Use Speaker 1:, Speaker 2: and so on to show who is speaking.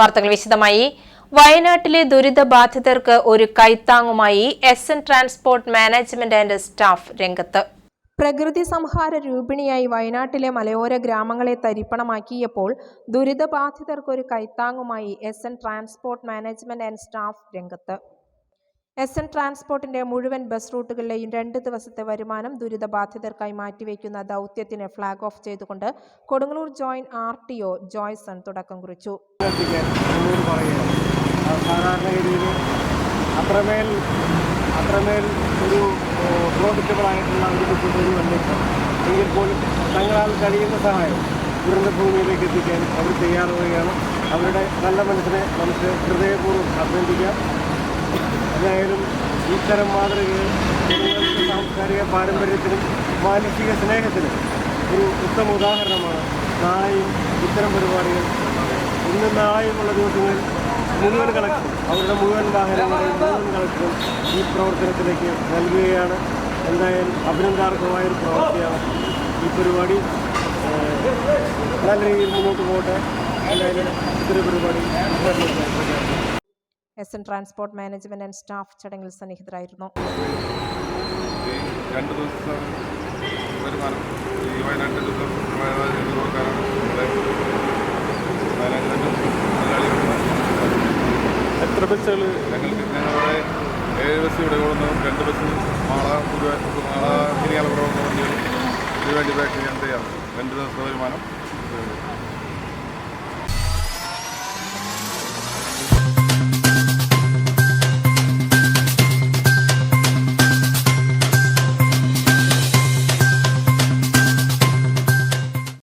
Speaker 1: വാർത്തകൾ വിശദമായി. വയനാട്ടിലെ ദുരിതബാധിതർക്ക് ഒരു കൈത്താങ്ങുമായി S N transport management and staff രംഗത്ത്. പ്രകൃതി സംഹാര രൂപിണിയായി വയനാട്ടിലെ മലയോര ഗ്രാമങ്ങളെ തരിപ്പണമാക്കിയപ്പോൾ ദുരിതബാധിതർക്കൊരു കൈത്താങ്ങുമായി S N transport management and staff രംഗത്ത്. എസ് എൻ ട്രാൻസ്പോർട്ടിന്റെ മുഴുവൻ ബസ് റൂട്ടുകളിലെയും രണ്ട് ദിവസത്തെ വരുമാനം ദുരിതബാധിതർക്കായി മാറ്റിവെക്കുന്ന ദൗത്യത്തിന് ഫ്ളാഗ് ഓഫ് ചെയ്തുകൊണ്ട് Kodungallur joint R T O Joyson തുടക്കം കുറിച്ചു.
Speaker 2: അത്രമേൽ അത്രമേൽ ഒരു പ്രോഫിറ്റബിൾ ആയിട്ടുള്ള ഒരു ബുദ്ധിമുട്ട് വന്നിട്ട് എങ്കിൽ പോലും തങ്ങളാൽ കഴിയുന്ന സഹായം ദുരന്തഭൂമിയിലേക്ക് എത്തിക്കാൻ അവർ തയ്യാറാവുകയാണ്. അവരുടെ നല്ല മനസ്സിനെ നമുക്ക് ഹൃദയപൂർവം അഭിനന്ദിക്കാം. എന്തായാലും ഇത്തരം മാതൃകയിൽ സാംസ്കാരിക പാരമ്പര്യത്തിനും മാനസിക സ്നേഹത്തിനും ഒരു ഉത്തമ ഉദാഹരണമാണ് നാളെയും ഇത്തരം പരിപാടികൾ. ഇന്നും നാളെയുമുള്ള ദിവസങ്ങളിൽ മുഴുവൻ കളക്ഷൻ അവരുടെ മുഴുവൻ വാഹനങ്ങളും മുഴുവൻ കളക്ഷനും ഈ പ്രവർത്തനത്തിലേക്ക് നൽകുകയാണ്. എന്തായാലും അഭിനന്ദാർഹമായൊരു പ്രവൃത്തിയാണ് ഈ പരിപാടി. നല്ല രീതിയിൽ മുന്നോട്ട് പോകട്ടെ. എന്തായാലും ഇത്തരം പരിപാടി
Speaker 1: S N transport management and staff ചടങ്ങിൽ സന്നിഹിതരായിരുന്നു.
Speaker 3: രണ്ട് വരുമാനം ഈ വയനാട്ടിൽ മാനേജ്മെന്റും
Speaker 2: എത്ര ബസ്സുകൾ?
Speaker 3: ഞങ്ങൾക്ക് ഞങ്ങളുടെ ഏഴ് ബസ് ഇവിടെ കൊണ്ടുവന്നു രണ്ട് ബസ് മാള പുതുവ- മാള തിരിയാലപ്പുറം രണ്ട് ദിവസത്തെ വരുമാനം.